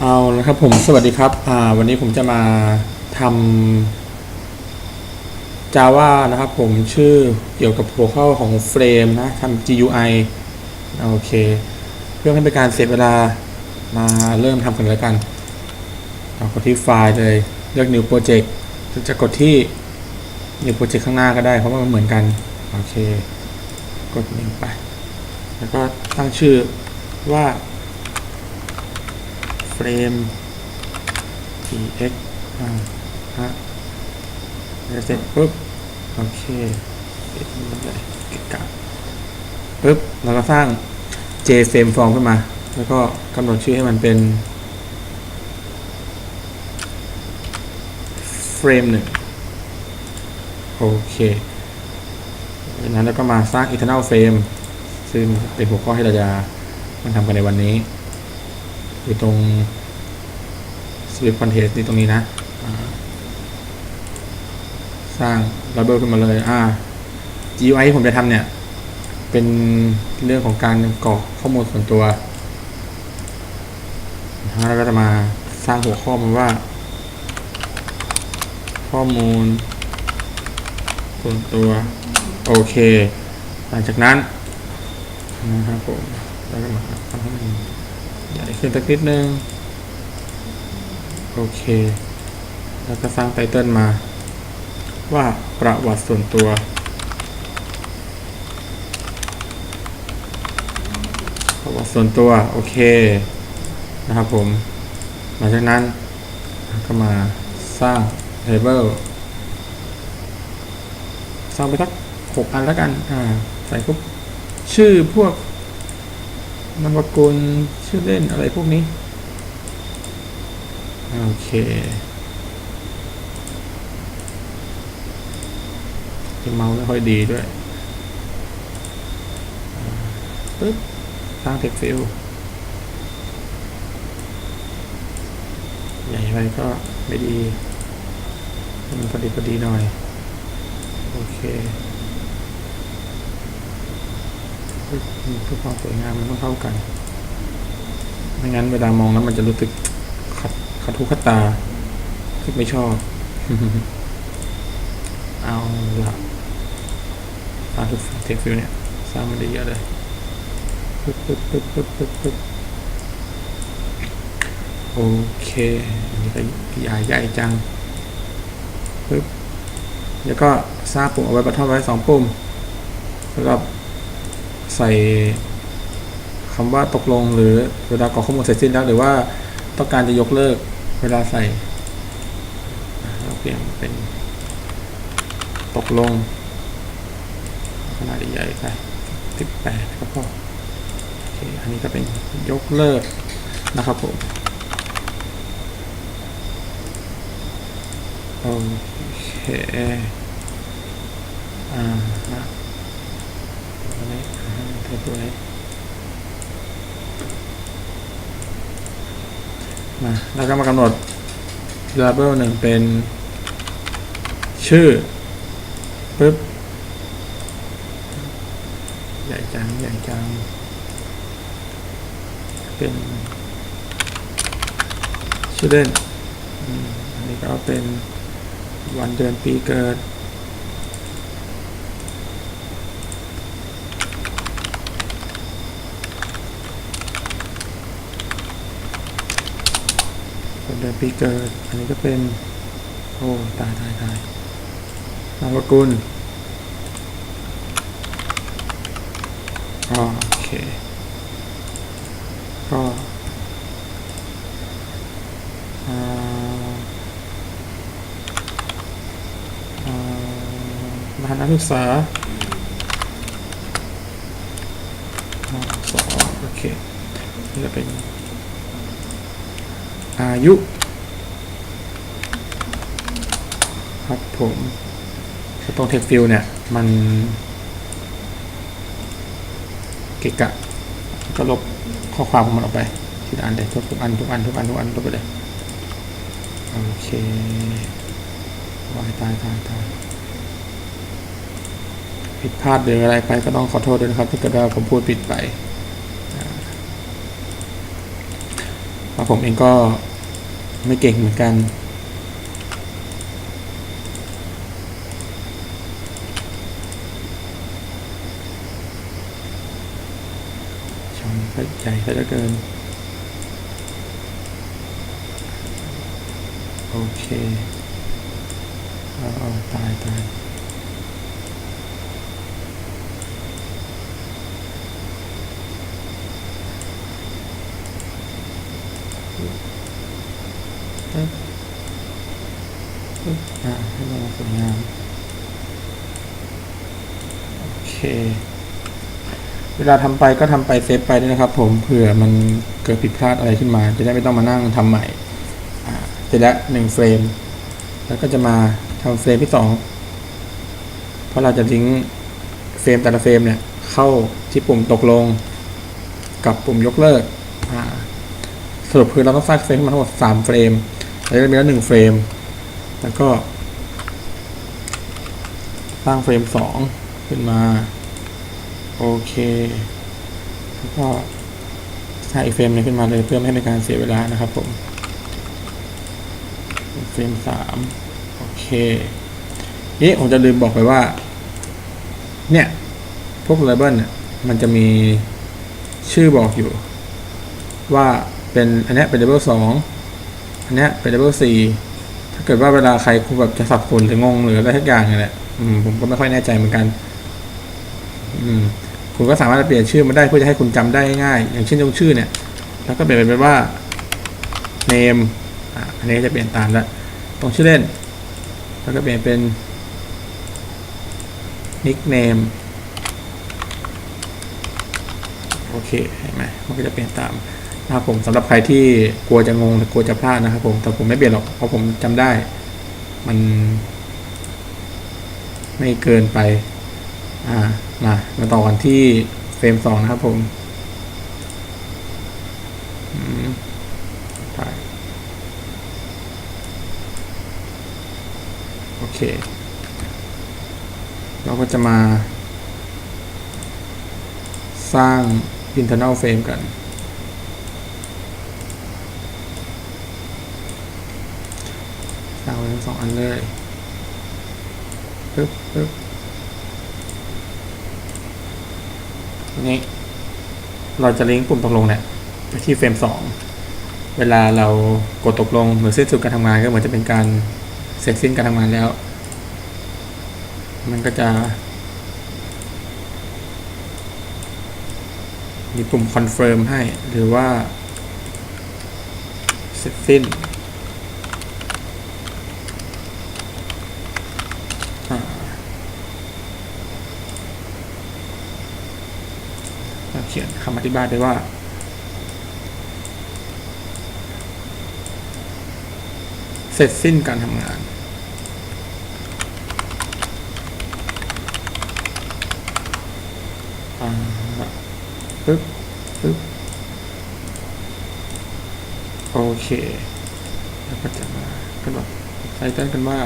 เอาละครับผมสวัสดีครับอ่าวันนี้ผมจะมาทำ Java นะครับผมชื่อเกี่ยวกับหัวข้อของเฟรมนะทำ GUI โอเค เพื่อให้เป็นการเสียเวลามาเริ่มทำกันเลยกันเอากดที่ไฟล์เลย เลือก New Project หรือจะกดที่ New Project ข้างหน้าก็ได้ เพราะว่ามันเหมือนกัน โอเค กด New ไป แล้วก็ตั้งชื่อว่า เฟรม tx อ่าฮะเสร็จปุ๊บ โอเคปิดมันเลยเกะกะปุ๊บเราก็สร้าง jframe form ขึ้นมา แล้วก็กำหนดชื่อให้มันเป็นเฟรมหนึ่งโอเคจากนั้นเราก็มาสร้าง internal frame ซึ่งเป็นหัวข้อที่เราจะมาทำกันในวันนี้ อยู่ตรง swift contest นี่ตรงนี้นะ สร้าง label ขึ้นมาเลย อ่า GUI ที่ผมจะทำเนี่ย เป็นเรื่องของการกรอกข้อมูลส่วนตัวแล้วก็จะมาสร้างหัวข้อมันว่า ข้อมูล ส่วนตัว โอเค หลังจากนั้นนะครับผมแล้วก็มาทำให้มัน ขึ้นสักนิดนึง โอเค แล้วก็สร้างไตเติลมา ว่าประวัติส่วนตัว ประวัติส่วนตัว โอเค นะครับผม หลังจากนั้นก็มาสร้าง table สร้างไปสักหกอันแล้วกัน อ่า ใส่พวกชื่อพวก นามสกุลชื่อเล่นอะไรพวกนี้ โอเคที่เมาส์ไม่ค่อยดีด้วยปึ๊บสร้างเทคฟิลใหญ่ไปก็ไม่ดีมันพอดีพอดีหน่อย โอเคเพื่อเพื่อความสวยงามมันต้องเท่ากัน ไม่งั้นเวลามองแล้วมันจะรู้สึกขัดขัดทุกขัดตาที่ไม่ชอบ เอาละสาทุกเทคฟิลเนี่ย สร้างมันได้เยอะเลยปึ๊บปึ๊บปึ๊บปึ๊บปึ๊บปึ๊บโอเคนนี้ก็ใหญ่ใหญ่จังปึ๊บแล้วก็สร้างปุ่มเอาไว้บัตทอนไว้สองปุ่มสำหรับ ใส่คำว่าตกลงหรือเวลากรอกข้อมูลเสร็จสิ้นแล้วหรือว่าต้องการจะยกเลิกเวลาใส่เราเปลี่ยนเป็นตกลงขนาดใหญ่ไปสิบแปดครับพ่อโอเคอันนี้ก็เป็นยกเลิกนะครับผมโอเคอ่าฮะ อันนี้อ่าเทปตัวนี้มาแล้วก็มากำหนด variable หนึ่งเป็น ชื่อปึ๊บใหญ่จังใหญ่จังเป็น ชื่อเล่นอืมอันนี้ก็เป็นวันเดือนปีเกิด ดือนปีเกิด อันนี้ก็เป็น โอ้ตายตายตายนามสกุลโอเค ก็อ่าอ่ารหัสนักศึกษาอ่าสองโอเคนี่จะเป็นอายุ ครับผมตรงเทคฟิลเนี่ย มันเกะกะ ก็ลบข้อความของมันออกไปทีละอันเลยทุกอันทุกอันทุกอันทุกอันลบไปเลยโอเควายตายตายตายผิดพลาดหรืออะไรไปก็ต้องขอโทษด้วยนะครับถ้าเกิดว่าผมพูดผิดไปอ่าเพราะผมเองก็ไม่เก่งเหมือนกัน ช่องก็ ใหญ่ซะเหลือเกิน โอเคเอาเอาตายตายปึ๊บอะให้มันสวยงามโอเค เวลาทำไปก็ทำไปเซฟไปด้วยนะครับ ผมเผื่อมันเกิดผิดพลาดอะไรขึ้นมา จะได้ไม่ต้องมานั่งทำใหม่เสร็จแล้วหนึ่งเฟรม แล้วก็จะมาทำเฟรมที่สองเพราะเราจะทิ้งเฟรมแต่ละเฟรมเนี่ยเข้าที่ปุ่มตกลง กับปุ่มยกเลิกสรุปคือเราต้องสร้างเฟรมมาทั้งหมดสามเฟรมแล้วก็มีแล้วหนึ่งเฟรม แล้วก็สร้างเฟรมสองขึ้นมา โอเคแล้วก็สร้างอีกเฟรมนึงขึ้นมาเลยเพื่อไม่ให้เป็นการเสียเวลานะครับผมเฟรมสามโอเคเนี่ผมจะลืมบอกไปว่า เนี่ย พวก label เนี่ยมันจะมีชื่อบอกอยู่ ว่าเป็นอันนี้เป็น label สองอันนี้เป็น label สี่ถ้าเกิดว่าเวลาใครคุณแบบจะสับสนหรืองงหรืออะไรทุกอย่างเนี่ยผมก็ไม่ค่อยแน่ใจเหมือนกัน คุณก็สามารถเปลี่ยนชื่อมันได้เพื่อจะให้คุณจำได้ง่ายๆอย่างเช่นตรงชื่อเนี่ย แล้วก็เปลี่ยนเป็นว่า name อะอันนี้จะเปลี่ยนตามแล้วตรงชื่อเล่น แล้วก็เปลี่ยนเป็น nickname โอเคเห็นไหมมันก็จะเปลี่ยนตามนะครับผมสำหรับใครที่กลัวจะงงหรือกลัวจะพลาดนะครับผมแต่ผมไม่เปลี่ยนหรอกเพราะผมจำได้ มัน ไม่เกินไป อ่า มามาต่อกันที่เฟรมสองนะครับผมโอเค เราก็จะมา สร้าง internal frame กัน สร้างไว้ทั้งสองอันเลยปึ๊บปึ๊บ นี้ เราจะลิงก์ปุ่มตกลงเนี่ยไปที่เฟรมสองเวลาเรากดตกลงหรือสิ้นสุดการทำงานก็เหมือนจะเป็นการเสร็จสิ้นการทำงานแล้ว มันก็จะ มีปุ่มคอนเฟิร์มให้หรือว่าเสร็จสิ้นอ่าเราเขียนคำอ ธิบายไปว่า เสร็จสิ้นการทำงานอ่าปึ๊บ ปึ๊บ โอเค แล้วก็จะมากำหนดไทเติลกันว่า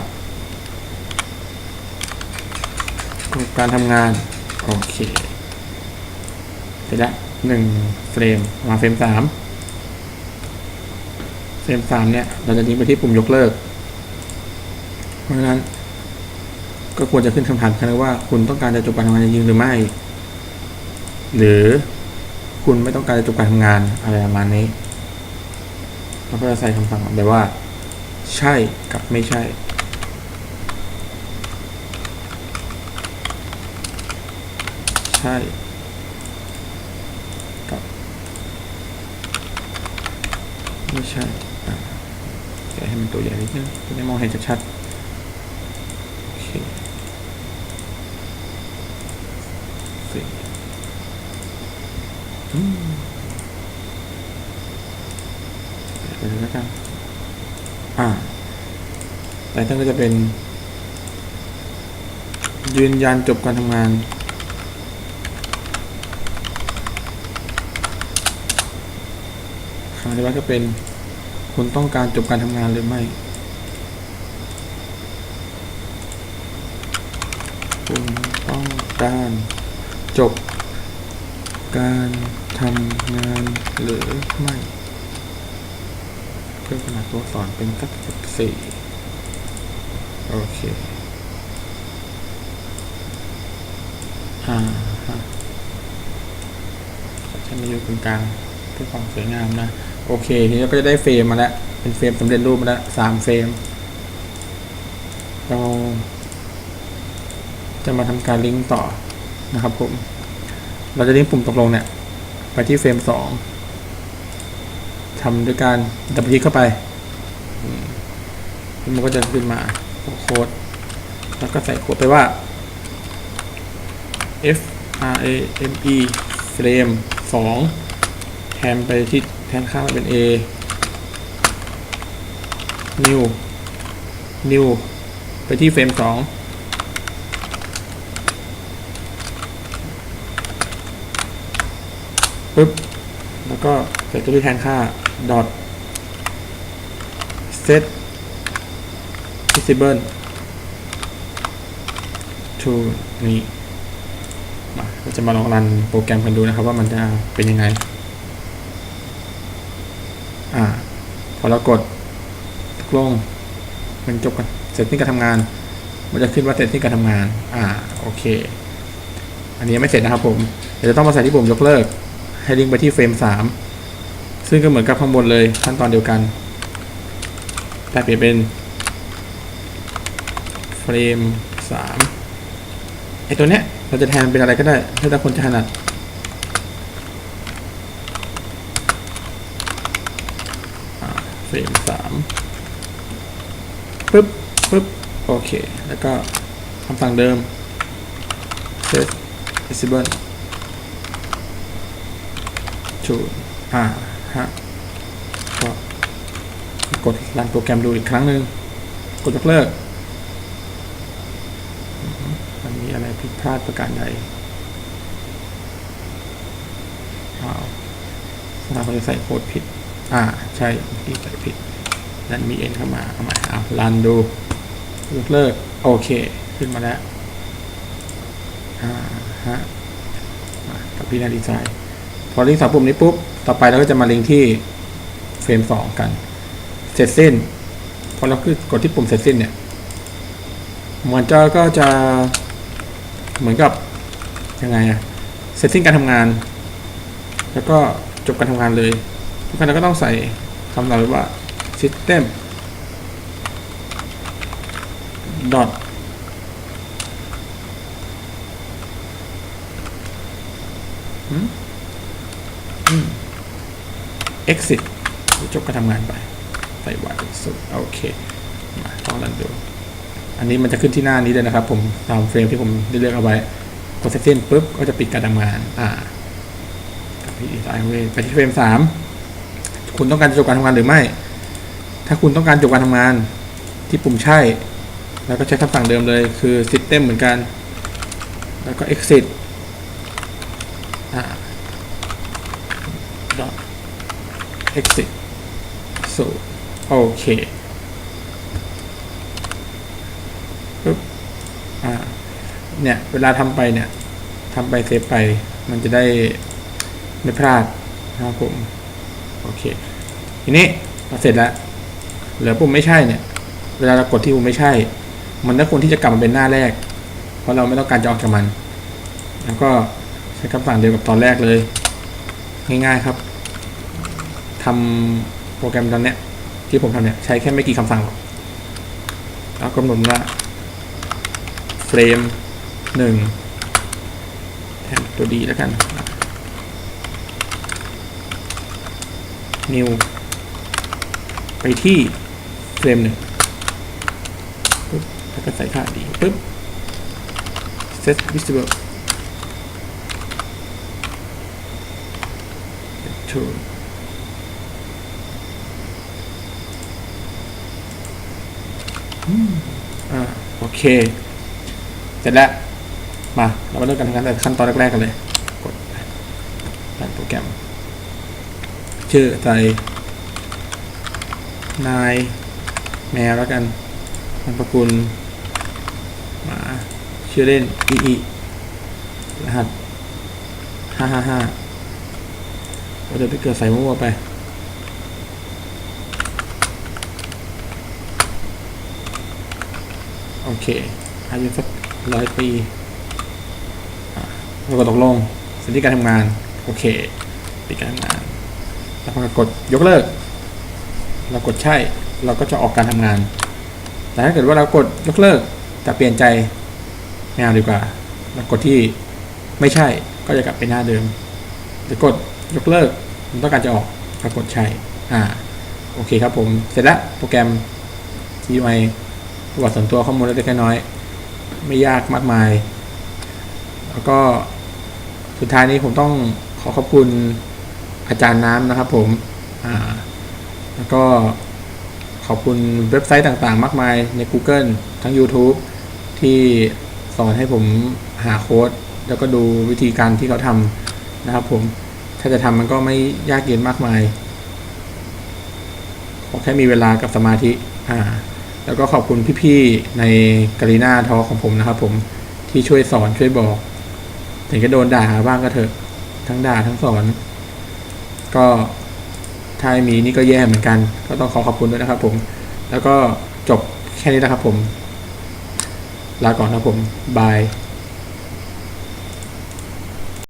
การทำงาน โอเค เสร็จแล้ว หนึ่งเฟรมมาเฟรมสามเฟรมสามเนี่ย เราจะทิ้งไปที่ปุ่มยกเลิก เพราะฉะนั้น ก็ควรจะขึ้นคำถามกันว่า คุณต้องการจะจบการทำงานจริงหรือไม่ หรือคุณไม่ต้องการจะจบการทำงานอะไรประมาณนี้เราก็จะใส่คำสั่งแบบว่า ใช่กับไม่ใช่ใช่ กับ ไม่ใช่แกให้มันตัวใหญ่นิดนึงจะได้มองเห็นชัดๆโอเคสี่อืมไปเลยแล้วกันอ่าไตเติ้ลก็จะเป็น ยืนยันจบการทำงานคำอธิบาก็เป็น คุณต้องการจบการทำงานหรือไม่ คุณต้องการจบการทำงานหรือไม่เพิ่มขนาดตัวอักษรเป็นสักสิบสี่โอเคอ่าฮะใช้มาอยู่ตรงกลางเพื่อความสวยงามนะ โอเค ทีนี้ก็จะได้เฟรมมาแล้ว เป็นเฟรมสำเร็จรูปมาแล้วสามเฟรม เราจะมาทำการลิงก์ต่อนะครับผม เราจะลิงก์ปุ่มตกลงเนี่ย ไปที่เฟรมสองทำด้วยการดับเบิลคลิกเข้าไป มันก็จะขึ้นมาโค้ด แล้วก็ใส่โค้ดไปว่า f r a m e frame 2แทนไปที่ แทนค่ามาเป็น a new new ไปที่เฟรม2ปึ๊บ แล้วก็ใส่ตัวที่แทนค่า dot set visible to นี้มาเราจะมาลองรันโปรแกรมกันดูนะครับว่ามันจะเป็นยังไง อ่า พอเรากดกลงมันจบกันเสร็จที่การทำงาน มันจะขึ้นว่าเสร็จที่การทำงาน อ่า โอเค อันนี้ไม่เสร็จนะครับผม เดี๋ยวจะต้องมาใส่ที่ปุ่มยกเลิก ให้ลิงก์ไปที่เฟรมสามซึ่งก็เหมือนกับข้างบนเลยขั้นตอนเดียวกันแต่เปลี่ยนเป็นเฟรมสามไอตัวเนี้ยเราจะแทนเป็นอะไรก็ได้ ถ้าคนจะถนัดอ่าเฟรมสาม ปึ๊บปึ๊บโอเค แล้วก็คำสั่งเดิม set visible to อ่าฮะก็กดรันโปรแกรมดูอีกครั้งหนึ่งกดยกเลิกมันมีอะไรผิดพลาดประการใดว้าวเราจะใส่โค้ดผิด อ่า ใช่ที่ใส่ผิด นั้นมีเอ็นเข้ามาเอาใหม่เอารันดูยกเลิกโอเคขึ้นมาแล้วอ่าฮะกับพี่นาดีไซน์พอลิงก์สองปุ่มนี้ปุ๊บ ต่อไปเราก็จะมาลิงก์ที่เฟรมสองกัน เสร็จสิ้น พอเราคือกดที่ปุ่มเสร็จสิ้นเนี่ยมันจะก็จะเหมือนกับยังไงอะเสร็จสิ้นการทำงาน แล้วก็จบการทำงานเลยทุกครั้งเราก็ต้องใส่คำนาว่า system dot exit จบการทำงานไป ใส่วัดสุดโอเค มาลองรันดู อันนี้มันจะขึ้นที่หน้านี้เลยนะครับ ผมตามเฟรมที่ผมได้เลือกเอาไว้ กดเส้นปุ๊บ ก็จะปิดการทำงาน อ่าพี่ดีไซน์เวไปที่เฟรมสามคุณต้องการจะจบการทำงานหรือไม่ ถ้าคุณต้องการจบการทำงานที่ปุ่มใช่ แล้วก็ใช้คำสั่งเดิมเลยคือ system เหมือนกัน แล้วก็ exit อ่า exit so โอเคปึ๊บอ่า เนี่ย เวลาทำไปเนี่ยทำไปเซฟไป มันจะได้ไม่พลาดนะครับผม โอเค ทีนี้พอเสร็จแล้ว หลือปุ่มไม่ใช่เนี่ย เวลาเรากดที่ปุ่มไม่ใช่ มันก็ควรที่จะกลับมาเป็นหน้าแรก เพราะเราไม่ต้องการจะออกจากมัน แล้วก็ใช้คำสั่งเดียวกับตอนแรกเลย ง่ายๆครับทำโปรแกรมตอนเนี้ยที่ผมทำเนี่ยใช้แค่ไม่กี่คำสั่งหรอกแล้วกำหนดว่าเฟรมหนึ่งแทนตัวดีแล้วกัน new ไปที่ เฟรมหนึ่งปึ๊บแล้วก็ใส่ค่าดีปึ๊บ set visible to อืมอ่าโอเค เสร็จแล้ว มา เรามาเริ่มกันทำงานแต่ขั้นตอนแรกๆกันเลย กดรันโปรแกรม ชื่อใส่นาย แมวแล้วกันนามสกุลหมาชื่อเล่นอีอีรหัสห้าห้าห้าเราจะไปเกิดใส่มั่วไปโอเคอายุสักร้อยปีเราก็ตกลงสัญญาการทำงาน โอเคปิดการทำงาน แล้วพอกดยกเลิก เรากดใช่ เราก็จะออกการทำงาน แต่ถ้าเกิดว่าเรากดยกเลิกแต่เปลี่ยนใจไม่เอาดีกว่า เรากดที่ไม่ใช่ก็จะกลับไปหน้าเดิมหรือกดยกเลิกผมต้องการจะออกก็กดใช่อ่าโอเคครับผมเสร็จแล้วโปรแกรม GUI ประวัติส่วนตัวข้อมูลเล็กน้อย ไม่ยากมากมาย แล้วก็สุดท้ายนี้ผมต้องขอขอบคุณอาจารย์น้ำนะครับผม อ่า แล้วก็ ขอบคุณเว็บไซต์ต่างๆ มากมายใน Google ทั้ง YouTube ที่สอนให้ผมหาโค้ด แล้วก็ดูวิธีการที่เขาทำนะครับผม ถ้าจะทำมันก็ไม่ยากเย็นมากมายขอแค่มีเวลากับสมาธิอ่าแล้วก็ขอบคุณพี่ๆในกาลีนาทอของผมนะครับผมที่ช่วยสอนช่วยบอก ถึงจะโดนด่าบ้างก็เถอะ ทั้งด่าทั้งสอน ก็ ถ้าไม่มีนี่ก็แย่เหมือนกัน ก็ต้องขอขอบคุณด้วยนะครับผม แล้วก็จบแค่นี้นะครับผม ลาก่อนนะครับผม บาย